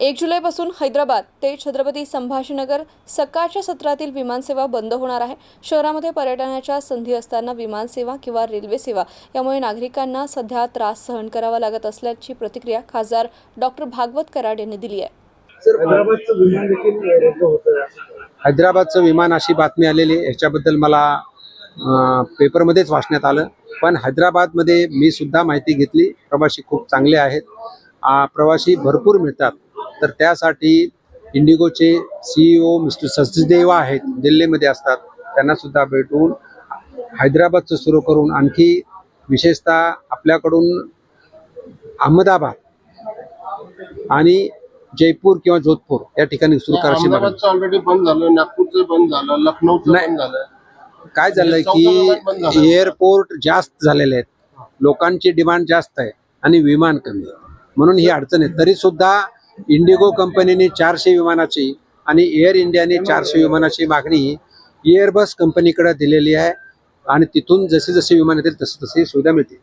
एक जुलैपासून हैदराबाद ते छत्रपती संभाजीनगर सकाळच्या सत्रातील विमानसेवा बंद होणार आहे. शहरामध्ये पर्यटनाच्या संधी असताना विमानसेवा किंवा रेल्वे सेवा यामुळे नागरिकांना सध्या त्रास सहन करावा लागत असल्याची प्रतिक्रिया खासदार डॉक्टर भागवत कराड यांनी दिली आहे. हैदराबादचं विमान देखील रद्द होतं हैदराबादचं विमान अशी बातमी आलेली आहे. ह्याच्याबद्दल मला पेपरमध्येच वाचण्यात आलं. पण हैदराबादमध्ये मी सुद्धा माहिती घेतली. प्रवासी खूप चांगले आहेत. आ, प्रवासी भरपूर मिळतात. तर त्यासाठी इंडिगोचे सीईओ मिस्टर सचदेवा आहेत दिल्लीमध्ये असतात. त्यांना सुद्धा भेटून हैदराबादचं सुरू करून आणखी विशेषतः आपल्याकडून अहमदाबाद आणि जयपूर किंवा जोधपूर या ठिकाणी सुरू करायची ऑलरेडी बंद झालं नागपूरचं बंद झालं लखनौचं नाही. बंद झालं. काय झालंय की एअरपोर्ट जास्त झालेले आहेत. लोकांची डिमांड जास्त आहे आणि विमान कमी आहे. म्हणून ही अडचण आहे. तरी सुद्धा इंडिगो कंपनीने चारशे विमानाची आणि एअर इंडियाने चारशे विमानाची मागणी एअरबस कंपनीकडे दिलेली आहे. आणि तिथून जसे जसे विमान येतील तसे तसे सुविधा मिळतील.